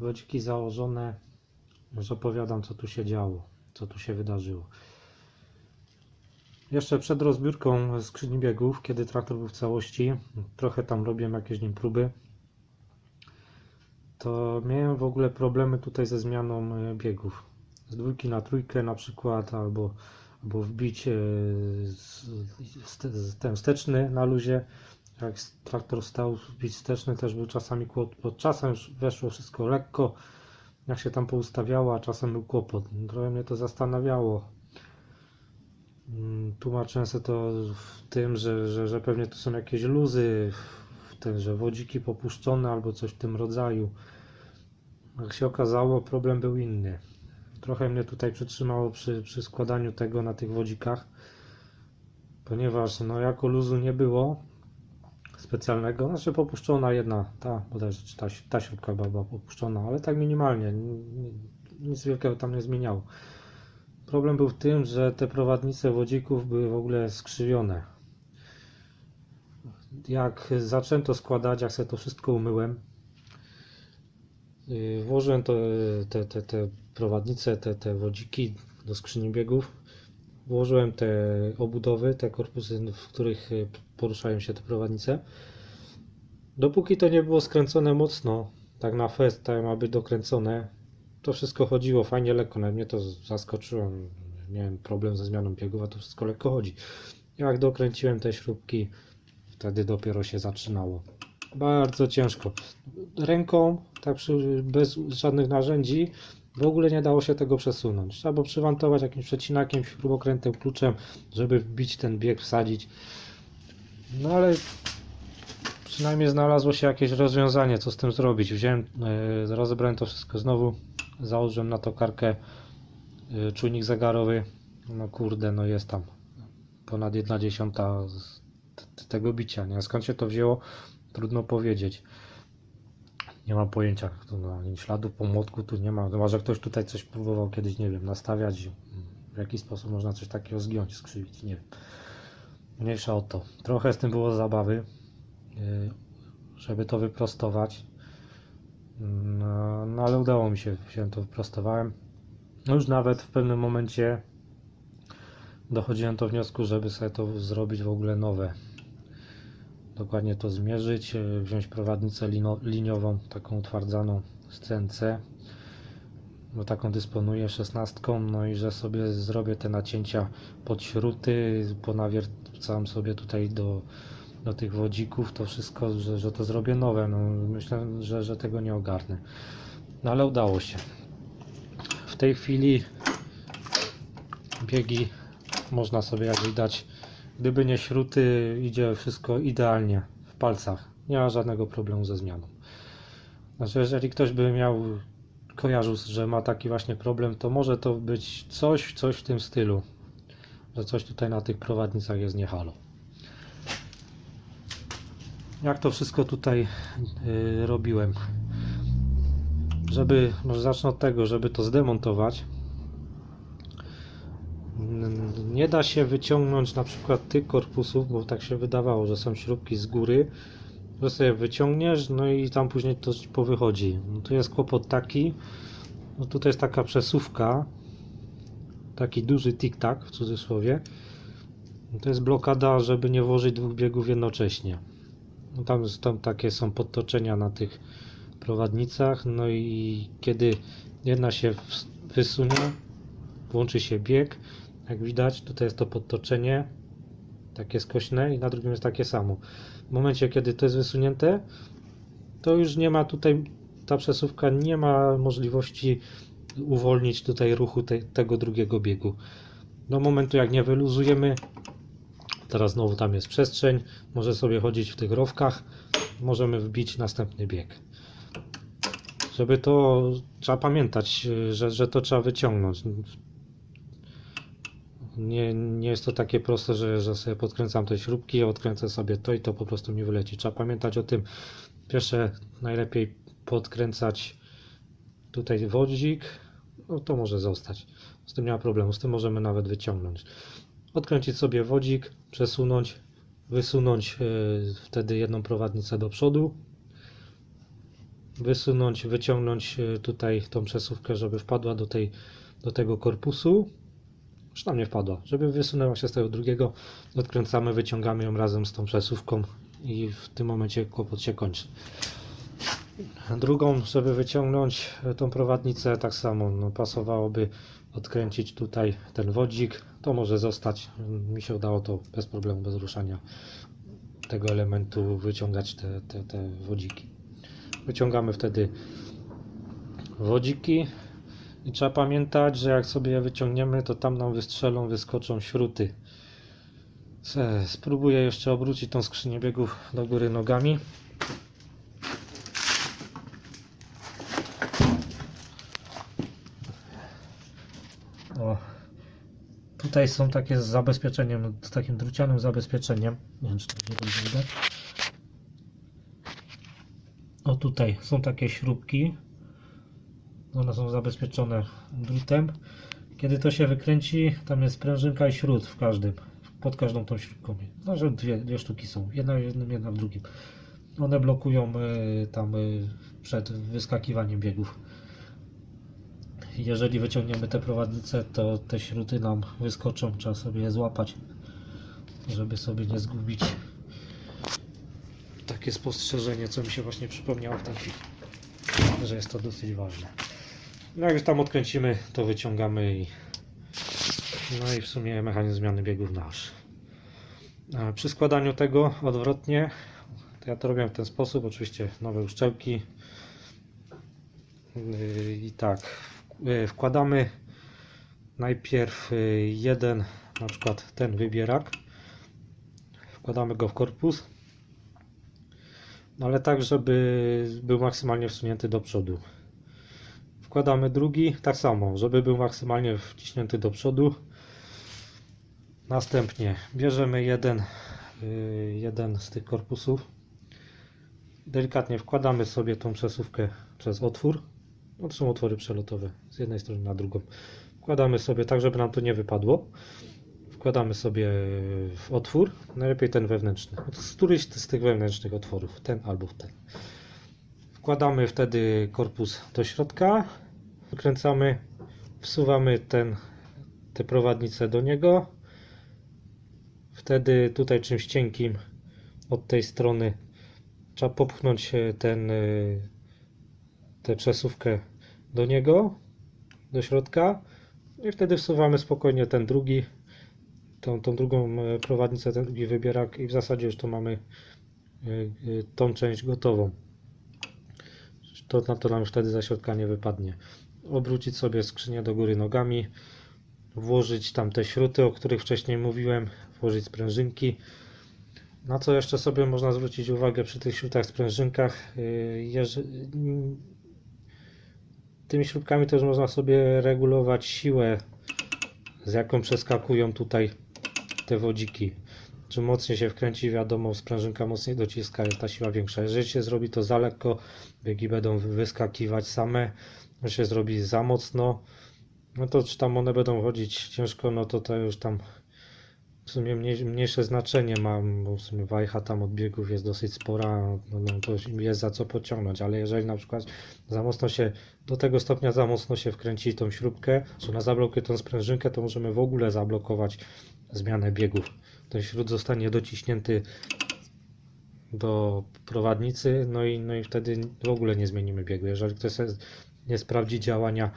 wodziki założone, już opowiadam co tu się działo, co tu się wydarzyło. Jeszcze przed rozbiórką skrzyni biegów, kiedy traktor był w całości, trochę tam robiłem jakieś nim próby, to miałem w ogóle problemy tutaj ze zmianą e, biegów. Z dwójki na trójkę na przykład, albo, albo wbić e, ten wsteczny na luzie. Jak traktor stał, wsteczny też był czasami kłopot. Czasem już weszło wszystko lekko, jak się tam poustawiało, a czasem był kłopot. Trochę mnie to zastanawiało. Mm, Tłumaczyłem sobie to w tym, że, że, że pewnie tu są jakieś luzy, w tym, że wodziki popuszczone albo coś w tym rodzaju. Jak się okazało, problem był inny. Trochę mnie tutaj przytrzymało przy, przy składaniu tego na tych wodzikach, ponieważ no jako luzu nie było specjalnego, znaczy popuszczona jedna, ta bodajże czy ta, ta śrubka była popuszczona, ale tak minimalnie, nic wielkiego tam nie zmieniało. Problem był w tym, że te prowadnice wodzików były w ogóle skrzywione. Jak zacząłem to składać, jak sobie to wszystko umyłem, yy, włożyłem to, te, te, te prowadnice, te, te wodziki do skrzyni biegów, włożyłem te obudowy, te korpusy, w których yy, poruszają się te prowadnice. Dopóki to nie było skręcone mocno, tak na fest, tak ma być dokręcone, to wszystko chodziło fajnie lekko, nawet mnie to zaskoczyło. Miałem problem ze zmianą biegów, a to wszystko lekko chodzi. Jak dokręciłem te śrubki, wtedy dopiero się zaczynało. Bardzo ciężko. Ręką, tak bez żadnych narzędzi, w ogóle nie dało się tego przesunąć. Trzeba było przywantować jakimś przecinakiem, śrubokrętem, kluczem, żeby wbić ten bieg, wsadzić. No ale przynajmniej znalazło się jakieś rozwiązanie, co z tym zrobić. Wziąłem, e, rozebrałem to wszystko znowu, założyłem na to karkę e, czujnik zegarowy. No kurde, no jest tam ponad 1 dziesiąta tego bicia. Nie? Skąd się to wzięło? Trudno powiedzieć. Nie mam pojęcia, tu no, ani śladu po młotku tu nie ma. Chyba, że ktoś tutaj coś próbował kiedyś, nie wiem, nastawiać. W jaki sposób można coś takiego zgiąć, skrzywić, nie wiem. Mniejsza o to. Trochę z tym było zabawy, yy, żeby to wyprostować. No, no ale udało mi się, się to wyprostowałem. No już nawet w pewnym momencie dochodziłem do wniosku, żeby sobie to zrobić w ogóle nowe. Dokładnie to zmierzyć, yy, wziąć prowadnicę lino, liniową, taką utwardzaną z CNC, bo taką dysponuję 16, no i że sobie zrobię te nacięcia pod śruty, ponawiercam sobie tutaj do, do tych wodzików, to wszystko, że, że to zrobię nowe. No, myślę, że, że tego nie ogarnę. No ale udało się. W tej chwili biegi można sobie jak widać, gdyby nie śruty, idzie wszystko idealnie w palcach. Nie ma żadnego problemu ze zmianą. Znaczy, jeżeli ktoś by miał kojarzył, że ma taki właśnie problem, to może to być coś, coś w tym stylu, że coś tutaj na tych prowadnicach jest nie halo. Jak to wszystko tutaj y, robiłem? Żeby, może zacznę od tego, żeby to zdemontować. Nie da się wyciągnąć na przykład tych korpusów, bo tak się wydawało, że są śrubki z góry, że sobie wyciągniesz, no i tam później to powychodzi. No tu jest kłopot taki, no tutaj jest taka przesuwka, taki duży tik-tak w cudzysłowie. No to jest blokada, żeby nie włożyć dwóch biegów jednocześnie. No tam, tam takie są podtoczenia na tych prowadnicach, no i kiedy jedna się wysunie, włączy się bieg, jak widać, tutaj jest to podtoczenie, takie skośne i na drugim jest takie samo. W momencie, kiedy to jest wysunięte, to już nie ma tutaj, ta przesuwka nie ma możliwości uwolnić tutaj ruchu te, tego drugiego biegu. Do momentu, jak nie wyluzujemy, teraz znowu tam jest przestrzeń, może sobie chodzić w tych rowkach, możemy wbić następny bieg. Żeby to, trzeba pamiętać, że, że to trzeba wyciągnąć. Nie, nie jest to takie proste, że, że sobie podkręcam te śrubki, odkręcę sobie to i to po prostu mi wyleci. Trzeba pamiętać o tym. Pierwsze najlepiej podkręcać tutaj wodzik, no to może zostać. Z tym nie ma problemu, z tym możemy nawet wyciągnąć. Odkręcić sobie wodzik, przesunąć, wysunąć yy, wtedy jedną prowadnicę do przodu. wysunąć, wyciągnąć e, tutaj tą przesuwkę, żeby wpadła do, tej, do tego korpusu. Już tam nie wpadła, żeby wysunęła się z tego drugiego, odkręcamy, wyciągamy ją razem z tą przesuwką i w tym momencie kłopot się kończy. Drugą, żeby wyciągnąć e, tą prowadnicę, tak samo no, pasowałoby odkręcić tutaj ten wodzik. To może zostać. Mi się udało to bez problemu, bez ruszania tego elementu wyciągać te, te, te wodziki. Wyciągamy wtedy wodziki i trzeba pamiętać, że jak sobie je wyciągniemy, to tam nam wystrzelą, wyskoczą śruty. Se- Spróbuję jeszcze obrócić tą skrzynię biegów do góry nogami. O. Tutaj są takie z zabezpieczeniem, z takim drucianym zabezpieczeniem. Nie wiem, czy to dobrze widać. O tutaj są takie śrubki. One są zabezpieczone drutem. Kiedy to się wykręci, tam jest sprężynka i śrut w każdym. Pod każdą tą śrubką. No, że dwie, dwie sztuki są. Jedna w jednym, jedna w drugim. One blokują y, tam y, przed wyskakiwaniem biegów. Jeżeli wyciągniemy te prowadnice, to te śruty nam wyskoczą. Trzeba sobie je złapać, żeby sobie nie zgubić. Takie spostrzeżenie, co mi się właśnie przypomniało w tej chwili, że jest to dosyć ważne. No jak już tam odkręcimy, to wyciągamy i no i w sumie mechanizm zmiany biegów nasz. Przy składaniu tego odwrotnie, to ja to robię w ten sposób, oczywiście nowe uszczelki. Yy, i tak w- wkładamy najpierw yy, jeden na przykład ten wybierak. Wkładamy go w korpus. No ale tak żeby był maksymalnie wsunięty do przodu wkładamy drugi tak samo żeby był maksymalnie wciśnięty do przodu następnie bierzemy jeden yy, jeden z tych korpusów delikatnie wkładamy sobie tą przesuwkę przez otwór no to są otwory przelotowe z jednej strony na drugą. Wkładamy sobie tak, żeby nam to nie wypadło. Wkładamy sobie w otwór, najlepiej ten wewnętrzny. Z któryś z tych wewnętrznych otworów, ten albo ten. Wkładamy wtedy korpus do środka, wykręcamy, wsuwamy ten, te prowadnice do niego. Wtedy tutaj czymś cienkim od tej strony trzeba popchnąć ten, e, tę przesuwkę do niego, do środka i wtedy wsuwamy spokojnie ten drugi, tą, tą drugą e, prowadnicę, ten drugi wybierak i w zasadzie już to mamy e, tą część gotową. To, to nam już wtedy za środka nie wypadnie. Obrócić sobie skrzynię do góry nogami, włożyć tam te śruty, o których wcześniej mówiłem, włożyć sprężynki. Na co jeszcze sobie można zwrócić uwagę przy tych śrutach, sprężynkach, jeże- tymi śrubkami też można sobie regulować siłę, z jaką przeskakują tutaj te wodziki. Czym mocniej się wkręci, wiadomo, sprężynka mocniej dociska, jest ta siła większa. Jeżeli się zrobi to za lekko, biegi będą wyskakiwać same. Jeżeli się zrobi za mocno, no to czy tam one będą chodzić ciężko, no to to już tam w sumie mniej, mniejsze znaczenie ma, bo w sumie wajcha tam od biegów jest dosyć spora, no, no to jest za co pociągnąć, ale jeżeli na przykład za mocno się, do tego stopnia za mocno się wkręci tą śrubkę, że ona zablokuje tą sprężynkę, to możemy w ogóle zablokować zmianę biegów. Ten śrub zostanie dociśnięty do prowadnicy, no i, no i wtedy w ogóle nie zmienimy biegu. Jeżeli ktoś nie sprawdzi działania,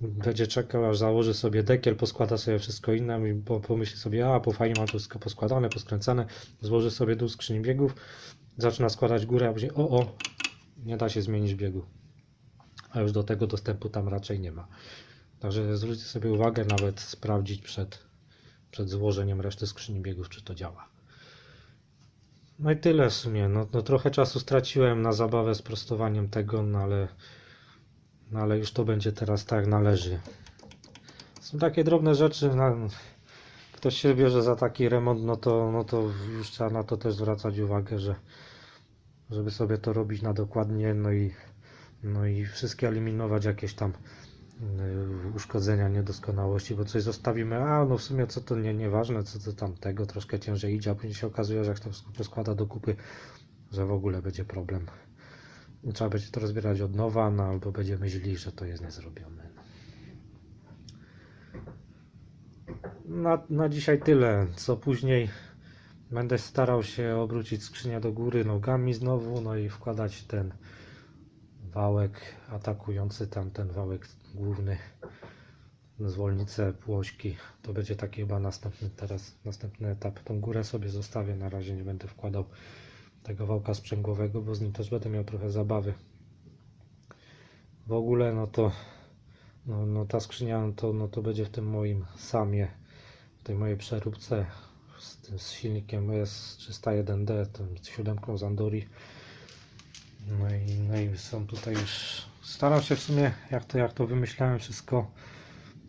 będzie czekał, aż założy sobie dekiel, poskłada sobie wszystko inne i po- pomyśli sobie, a po fajnie mam to wszystko poskładane, poskręcane, złoży sobie dół skrzyni biegów, zaczyna składać górę, a później o, o, nie da się zmienić biegu. A już do tego dostępu tam raczej nie ma. Także zwróćcie sobie uwagę, nawet sprawdzić przed, przed złożeniem reszty skrzyni biegów, czy to działa. No i tyle w sumie. No, no trochę czasu straciłem na zabawę z prostowaniem tego, no ale, no ale już to będzie teraz tak należy. Są takie drobne rzeczy. No, ktoś się bierze za taki remont, no to, no to już trzeba na to też zwracać uwagę, że żeby sobie to robić na dokładnie, no i, no i wszystkie eliminować jakieś tam uszkodzenia, niedoskonałości, bo coś zostawimy, a no w sumie co to nie, nieważne, co to tam tego, troszkę ciężej idzie, a później się okazuje, że jak to wszystko składa do kupy, że w ogóle będzie problem. Trzeba będzie to rozbierać od nowa, no albo będziemy źli, że to jest niezrobione. Na, na dzisiaj tyle. Co później będę starał się obrócić skrzynię do góry nogami znowu, no i wkładać ten wałek atakujący tam ten wałek główny zwolnicę płośki. To będzie taki chyba następny teraz następny etap. Tą górę sobie zostawię. Na razie nie będę wkładał tego wałka sprzęgłowego, bo z nim też będę miał trochę zabawy. W ogóle no to no, no ta skrzynia no to, no to będzie w tym moim samie, w tej mojej przeróbce z, tym, z silnikiem S301D, tą siódemką z. No i, no są tutaj już. Staram się w sumie, jak to, jak to wymyślałem, wszystko,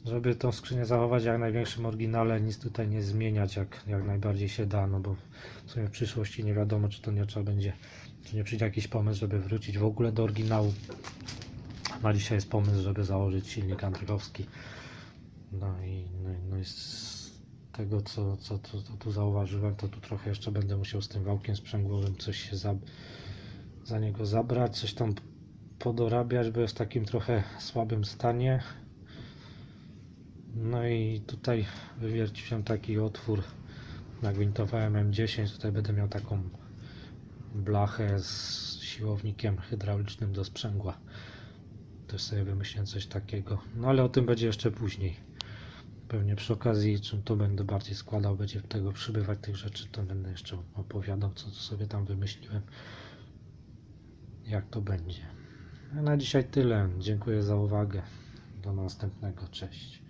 żeby tą skrzynię zachować jak największym oryginale, nic tutaj nie zmieniać, jak, jak najbardziej się da, no bo w sumie w przyszłości nie wiadomo, czy to nie trzeba będzie, czy nie przyjdzie jakiś pomysł, żeby wrócić w ogóle do oryginału. Na dzisiaj jest pomysł, żeby założyć silnik andrychowski. No i, no, no z tego, co, co, co, co tu zauważyłem, to tu trochę jeszcze będę musiał z tym wałkiem sprzęgłowym coś się za, za niego zabrać, coś tam podorabiać, bo jest w takim trochę słabym stanie. No i tutaj wywierciłem taki otwór, nagwintowałem M10, tutaj będę miał taką blachę z siłownikiem hydraulicznym do sprzęgła. Też sobie wymyśliłem coś takiego. No ale o tym będzie jeszcze później. Pewnie przy okazji, czym to będę bardziej składał, będzie tego przybywać tych rzeczy, to będę jeszcze opowiadał, co sobie tam wymyśliłem. Jak to będzie. A na dzisiaj tyle. Dziękuję za uwagę. Do następnego. Cześć.